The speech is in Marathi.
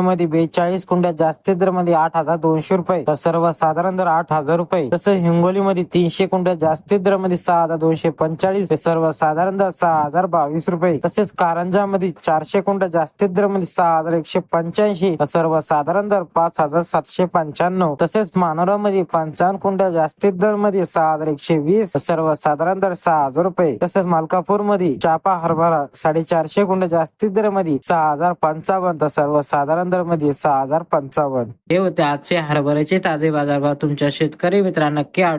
मध्ये बेचाळीस कुंड्या जास्तीत दरमध्ये आठ हजार दोनशे रुपये. तर सर्वसाधारण दर आठ हजार रुपये. तसंच हिंगोलीमध्ये तीनशे कुंड्या जास्तीत दरमध्ये सहा हजार दोनशे पंचाळीस सर्वसाधारण दर सहा हजार बावीस रुपये. तसेच कारंजामध्ये चारशे कुंड्या जास्तीत दरमध्ये सहा हजार एकशे पंच्याऐंशी. सर्वसाधारण दर पाच हजार सातशे पंच्याण्णव. तसेच मानोरामध्ये पंचावन्न कुंड्या जास्तीत दरमध्ये सहा हजार एकशे वीस. सर्वसाधारण दर सहा हजार रुपये. तसेच मालकापूरमध्ये चापा हरभरा साडेचारशे कुंड्या जास्तीत दरमध्ये सहा हजार पंचावन्न. तर सर्वसाधारण पंधरा मध्ये सहा हजार पंचावन्न. हे होते आजचे हरभऱ्याचे ताजे बाजारभाव तुमच्या शेतकरी मित्रांना. नक्की आवडेल.